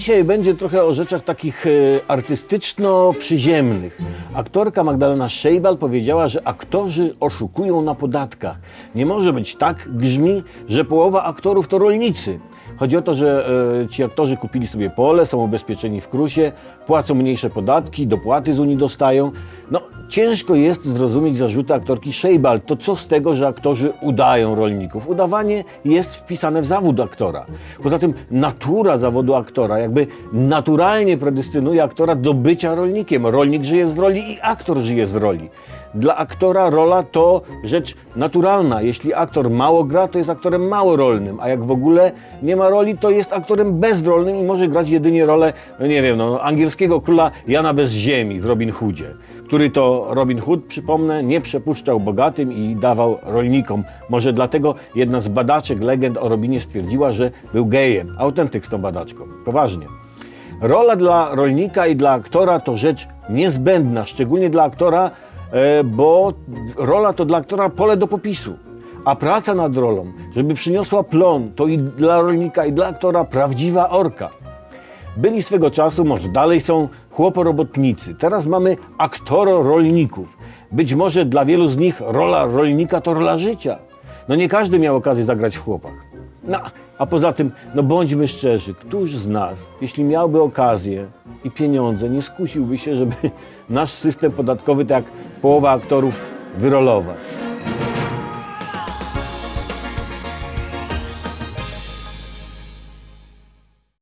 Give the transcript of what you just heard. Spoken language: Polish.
dzisiaj będzie trochę o rzeczach takich e, artystyczno-przyziemnych. Aktorka Magdalena Szejbal powiedziała, że aktorzy oszukują na podatkach. Nie może być tak, grzmi, że połowa aktorów to rolnicy. Chodzi o to, że e, ci aktorzy kupili sobie pole, są ubezpieczeni w krusie, płacą mniejsze podatki, dopłaty z Unii dostają. No, ciężko jest zrozumieć zarzuty aktorki Szejbal. To co z tego, że aktorzy udają rolników? Udawanie jest wpisane w zawód aktora. Poza tym natura zawodu aktora jakby naturalnie predestynuje aktora do bycia rolnikiem. Rolnik żyje z roli i aktor żyje z roli. Dla aktora rola to rzecz naturalna. Jeśli aktor mało gra, to jest aktorem małorolnym, a jak w ogóle nie ma roli, to jest aktorem bezrolnym i może grać jedynie rolę, no nie wiem, no, angielskiego króla Jana bez ziemi w Robin Hoodzie, który to Robin Hood, przypomnę, nie przepuszczał bogatym i dawał rolnikom. Może dlatego jedna z badaczek legend o Robinie stwierdziła, że był gejem. Autentyk z tą badaczką. Poważnie. Rola dla rolnika i dla aktora to rzecz niezbędna, szczególnie dla aktora, bo rola to dla aktora pole do popisu. A praca nad rolą, żeby przyniosła plon, to i dla rolnika, i dla aktora prawdziwa orka. Byli swego czasu, może dalej są chłoporobotnicy. Teraz mamy aktoro-rolników. Być może dla wielu z nich rola rolnika to rola życia. No nie każdy miał okazję zagrać w chłopach. No, a poza tym, no bądźmy szczerzy, któż z nas, jeśli miałby okazję i pieniądze, nie skusiłby się, żeby nasz system podatkowy, tak jak połowa aktorów, wyrolować?